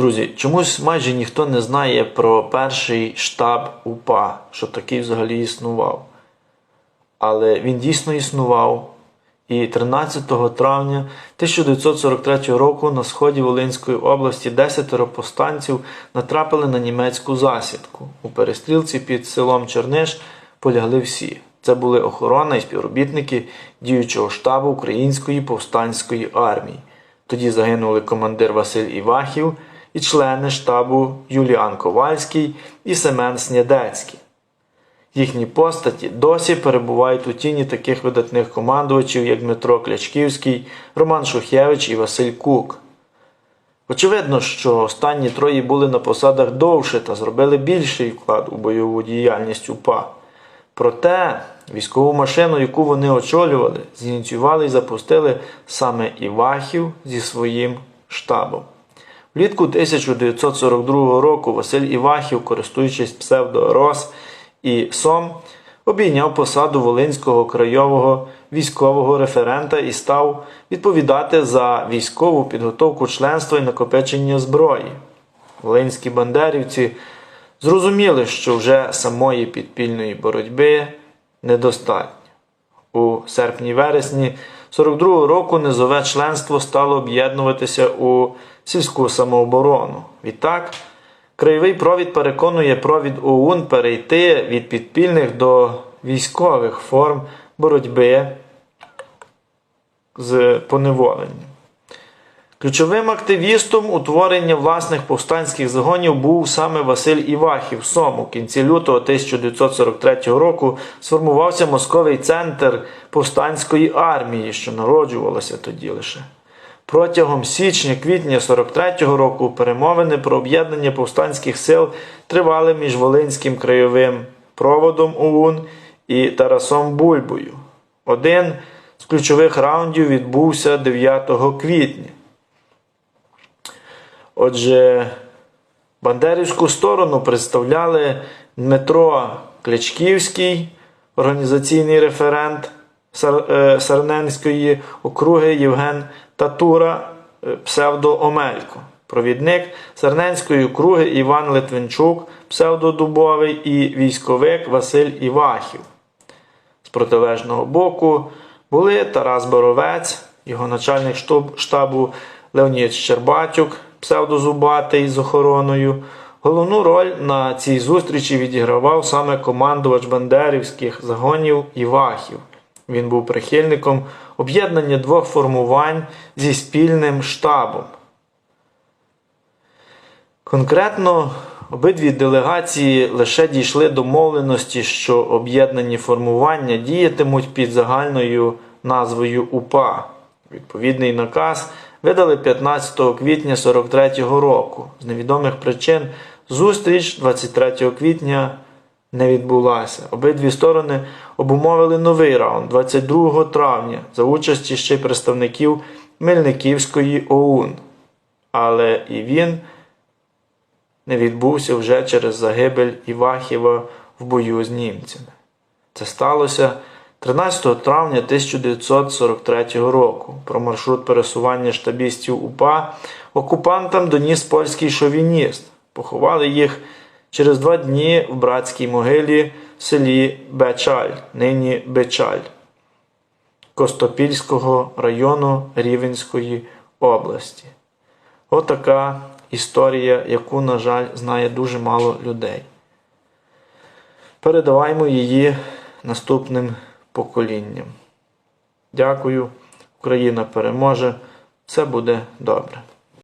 Друзі, чомусь майже ніхто не знає про перший штаб УПА, що такий взагалі існував. Але він дійсно існував. І 13 травня 1943 року на сході Волинської області десятеро повстанців натрапили на німецьку засідку. У перестрілці під селом Черниш полягли всі. Це були охорона і співробітники діючого штабу Української повстанської армії. Тоді загинули командир Василь Івахів і члени штабу Юліан Ковальський і Семен Снядецький. Їхні постаті досі перебувають у тіні таких видатних командувачів, як Дмитро Клячківський, Роман Шухевич і Василь Кук. Очевидно, що останні троє були на посадах довше та зробили більший вклад у бойову діяльність УПА. Проте військову машину, яку вони очолювали, зініціювали і запустили саме Івахів зі своїм штабом. Влітку 1942 року Василь Івахів, користуючись псевдо Рос і Сом, обійняв посаду Волинського крайового військового референта і став відповідати за військову підготовку членства і накопичення зброї. Волинські бандерівці зрозуміли, що вже самої підпільної боротьби недостатньо. У серпні-вересні 42-го року низове членство стало об'єднуватися у сільську самооборону. Відтак, краєвий провід переконує провід ОУН перейти від підпільних до військових форм боротьби з поневоленням. Ключовим активістом утворення власних повстанських загонів був саме Василь Івахів. Сом у кінці лютого 1943 року сформувався московий центр повстанської армії, що народжувалося тоді лише. Протягом січня-квітня 43-го року перемовини про об'єднання повстанських сил тривали між Волинським краєвим проводом ОУН і Тарасом Бульбою. Один з ключових раундів відбувся 9 квітня. Отже, Бандерівську сторону представляли Дмитро Клячківський, організаційний референт е, Сарненської округи Євген Татура, е, псевдо Омелько, провідник Сарненської округи Іван Литвинчук, псевдо Дубовий і військовик Василь Івахів. З протилежного боку були Тарас Боровець, його начальник штабу Леонід Щербатюк, псевдозубатий з охороною. Головну роль на цій зустрічі відігравав саме командувач бандерівських загонів Івахів. Він був прихильником об'єднання двох формувань зі спільним штабом. Конкретно обидві делегації лише дійшли домовленості, що об'єднані формування діятимуть під загальною назвою УПА. Відповідний наказ видали 15 квітня 43-го року. З невідомих причин зустріч 23 квітня не відбулася. Обидві сторони обумовили новий раунд 22 травня за участі ще представників Мельниківської ОУН. Але і він не відбувся вже через загибель Івахіва в бою з німцями. Це сталося 13 травня 1943 року. Про маршрут пересування штабістів УПА окупантам доніс польський шовініст. Поховали їх через два дні в братській могилі в селі Бечаль, нині Бечаль Костопільського району Рівенської області. Отака історія, яку, на жаль, знає дуже мало людей. Передаваймо її наступним поколінням. Дякую. Україна переможе. Все буде добре.